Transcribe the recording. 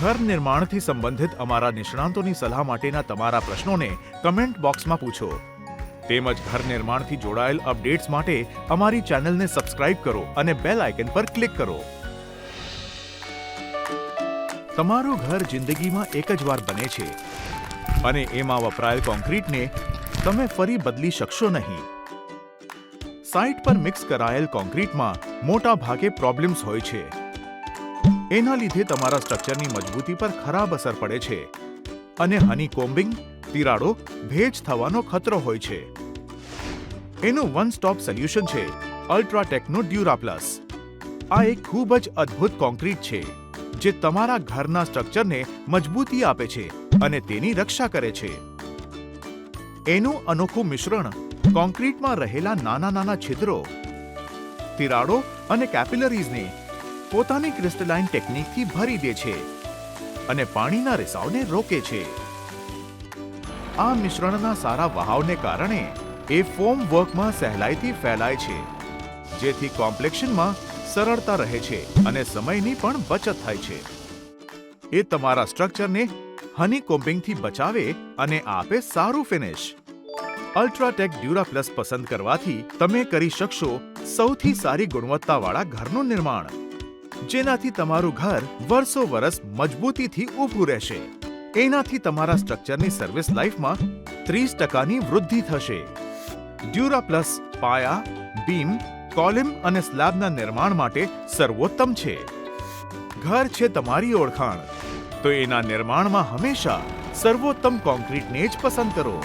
ઘર નિર્માણથી સંબંધિત અમારા નિષ્ણાંતોની સલાહ માટેના તમારા પ્રશ્નોને કમેન્ટ બોક્સમાં પૂછો. તેમજ ઘર નિર્માણથી જોડાયેલ અપડેટ્સ માટે અમારી ચેનલને સબસ્ક્રાઇબ કરો અને બેલ આઇકન પર ક્લિક કરો. તમારું ઘર જિંદગીમાં એક જ વાર બને છે અને એમાં વપરાયેલ કોન્ક્રીટને તમે ફરી બદલી શકશો નહીં. સાઇટ પર મિક્સ કરાયેલ કોન્ક્રીટમાં મોટા ભાગે પ્રોબ્લેમ્સ હોય છે. એના લીધે તમારા સ્ટ્રક્ચરની મજબૂતી પર ખરાબ અસર પડે છે. અને હની કોમ્બિંગ તિરાડો ભેજ થવાનો ખતરો હોય છે. એનું વન સ્ટોપ સોલ્યુશન છે અલ્ટ્રાટેકનો ડ્યુરા પ્લસ આ એક ખૂબ જ અદ્ભુત કોન્ક્રીટ છે, જે તમારા ઘરના સ્ટ્રક્ચરને મજબૂતી આપે છે અને તેની રક્ષા કરે છે. એનું અનોખું મિશ્રણ કોન્ક્રીટમાં રહેલા નાના નાના છિદ્રો, તિરાડો અને કેપિલરીઝને પોતાની ક્રિસ્ટલાઇન ટેકનિકથી ભરી દે છે અને પાણીના રિસાવને રોકે છે. આ મિશ્રણના સારા વહાવને કારણે એ ફોમ વર્કમાં સહેલાઈથી ફેલાય છે, જેથી કોમ્પ્લેક્શનમાં સરળતા રહે છે અને સમયની પણ બચત થાય છે. એ તમારા સ્ટ્રક્ચરને હની કોમ્બિંગથી બચાવે અને આપે સારું ફિનિશ. અલ્ટ્રાટેક ડ્યુરા પ્લસ પસંદ કરવાથી તમે કરી શકશો સૌથી સારી ગુણવત્તાવાળા ઘરનું નિર્માણ. જેનાથી તમારું ઘર વર્ષો વર્ષ મજબૂતીથી ઊભું રહેશે. એનાથી તમારા સ્ટ્રક્ચરની સર્વિસ લાઈફમાં ત્રીસ ટકાની વૃદ્ધિ થશે. ડ્યુરા પ્લસ, પાયા, બીમ, કોલિમ અને સ્લેબના નિર્માણ માટે સર્વોત્તમ છે. ઘર છે તમારી ઓળખાણ. તો એના નિર્માણમાં હંમેશા સર્વોત્તમ કોન્ક્રીટને જ પસંદ કરો.